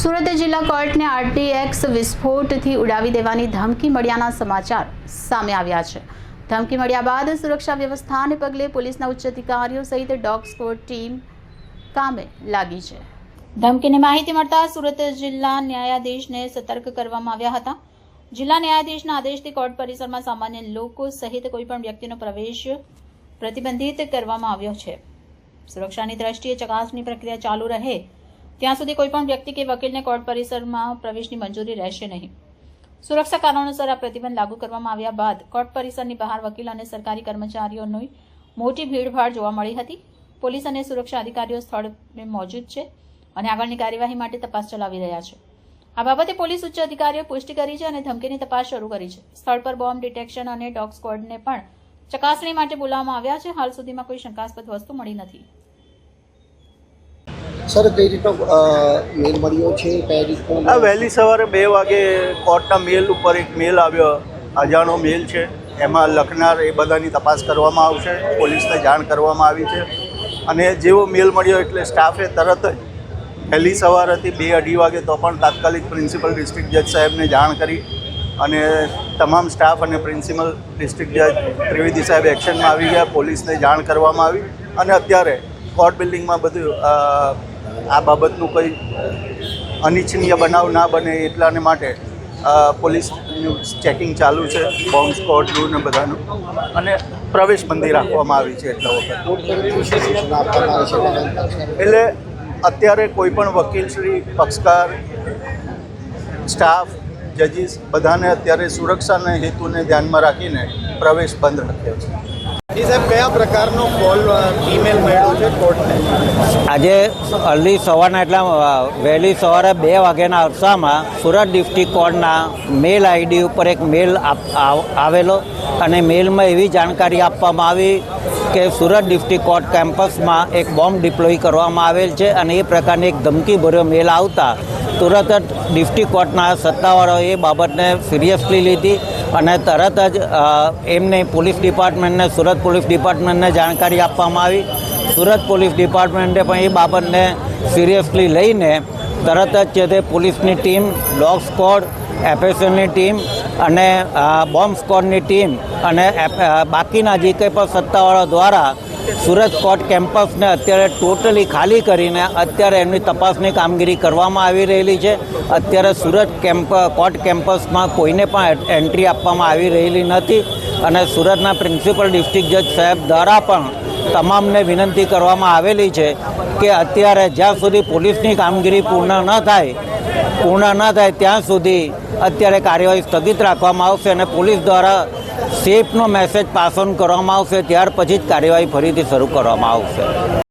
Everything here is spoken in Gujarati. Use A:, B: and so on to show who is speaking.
A: સુરત જિલ્લા કોર્ટને આરટીએક્સ વિસ્ફોટથી ઉડાવી દેવાની ધમકી મળ્યાના સમાચાર સામે આવ્યા છે. ધમકી મળ્યા બાદ સુરક્ષા વ્યવસ્થાને પગલે પોલીસના ઉચ્ચ અધિકારીઓ સહિત ડોગ સ્કોડ ટીમ કામે લાગી છે. ધમકીની માહિતી મળતા સુરત જિલ્લા ન્યાયાધીશને સતર્ક કરવામાં આવ્યા હતા. જિલ્લા ન્યાયાધીશના આદેશથી કોર્ટ પરિસરમાં સામાન્ય લોકો સહિત કોઈપણ વ્યક્તિનો પ્રવેશ પ્રતિબંધિત કરવામાં આવ્યો છે. સુરક્ષાની દ્રષ્ટિએ ચકાસણી પ્રક્રિયા ચાલુ રહે ત્યાં સુધી કોઈપણ વ્યક્તિ કે વકીલને કોર્ટ પરિસરમાં પ્રવેશની મંજૂરી રહેશે નહીં. સુરક્ષા કારણોસર આ પ્રતિબંધ લાગુ કરવામાં આવ્યા બાદ કોર્ટ પરિસરની બહાર વકીલ અને સરકારી કર્મચારીઓની મોટી ભીડભાડ જોવા મળી હતી. પોલીસ અને સુરક્ષા અધિકારીઓ સ્થળે મોજૂદ છે અને આગળની કાર્યવાહી માટે તપાસ ચલાવી રહ્યા છે. આ બાબતે પોલીસ ઉચ્ચ અધિકારીઓએ પુષ્ટિ કરી છે અને ધમકીની તપાસ શરૂ કરી છે. સ્થળ પર બોમ્બ ડિટેક્શન અને ડોગ સ્ક્વોડને પણ ચકાસણી માટે બોલાવવામાં આવ્યા છે. હાલ સુધીમાં કોઈ શંકાસ્પદ વસ્તુ મળી નથી.
B: સર, કઈ રીતનો મેલ મળ્યો છે? કઈ રીતનો?
C: આ વહેલી સવારે બે વાગે કોર્ટના મેલ ઉપર એક મેલ આવ્યો. અજાણો મેલ છે. એમાં લખનાર એ બધાની તપાસ કરવામાં આવશે. પોલીસને જાણ કરવામાં આવી છે. અને જેવો મેલ મળ્યો એટલે સ્ટાફે તરત જ વહેલી સવાર હતી બે અઢી વાગે તો પણ તાત્કાલિક પ્રિન્સિપલ ડિસ્ટ્રિક્ટ જજ સાહેબને જાણ કરી અને તમામ સ્ટાફ અને પ્રિન્સિપલ ડિસ્ટ્રિક્ટ જજ ત્રિવેદી સાહેબ એક્શનમાં આવી ગયા. પોલીસને જાણ કરવામાં આવી અને અત્યારે કોર્ટ બિલ્ડિંગમાં બધું આ બાબતનું કંઈ અનિચ્છનીય બનાવ ના બને એટલાને માટે પોલીસનું ચેકિંગ ચાલુ છે, બોમ્બ સ્કોડનું ને બધાનું. અને પ્રવેશબંધી રાખવામાં આવી છે એટલા વખત. એટલે અત્યારે કોઈ પણ વકીલશ્રી પક્ષકાર, સ્ટાફ, જજીસ બધાને અત્યારે સુરક્ષાના હેતુને ધ્યાનમાં રાખીને પ્રવેશ બંધ રાખ્યો છે.
D: આજે અર્લી સવારના એટલા વહેલી સવારે બે વાગ્યાના અરસામાં સુરત ડિસ્ટ્રિક્ટ કોર્ટના મેલ આઈડી ઉપર એક મેલ આવ- આવેલો અને મેલમાં એવી જાણકારી આપવામાં આવી કે સુરત ડિસ્ટ્રિક્ટ કોર્ટ કેમ્પસમાં એક બોમ્બ ડિપ્લોય કરવામાં આવેલ છે અને એ પ્રકારની એક ધમકીભર્યો મેલ આવતા તુરત જ ડિસ્ટ્રિક્ટ કોર્ટના સત્તાવાળાઓએ એ બાબતને સિરિયસલી લીધી અને તરત જ એમને પોલીસ ડિપાર્ટમેન્ટને, સુરત પોલીસ ડિપાર્ટમેન્ટને જાણકારી આપવામાં આવી. સુરત પોલીસ ડિપાર્ટમેન્ટે પણ એ બાબતને સિરિયસલી લઈને તરત જ છે તે પોલીસની ટીમ, ડોગ સ્કોડ, એફએસએલની ટીમ અને બોમ્બ સ્કોડની ટીમ અને બાકીના જે કંઈ પણ સત્તાવાળા દ્વારા સુરત કોર્ટ કેમ્પસને અત્યારે ટોટલી ખાલી કરીને અત્યારે એમની તપાસની કામગીરી કરવામાં આવી રહેલી છે. અત્યારે સુરત કેમ્પ, કોર્ટ કેમ્પસમાં કોઈને પણ એન્ટ્રી આપવામાં આવી રહેલી નથી અને સુરતના પ્રિન્સિપલ ડિસ્ટ્રિક્ટ જજ સાહેબ દ્વારા પણ તમામને વિનંતી કરવામાં આવેલી છે કે અત્યારે જ્યાં સુધી પોલીસની કામગીરી પૂર્ણ ન થાય, પૂર્ણ ન થાય ત્યાં સુધી અત્યારે કાર્યવાહી સ્થગિત રાખવામાં આવશે અને પોલીસ દ્વારા સેફનો મેસેજ પાસ ઓન કરવામાં આવશે ત્યાર પછી જ કાર્યવાહી ફરીથી શરૂ કરવામાં આવશે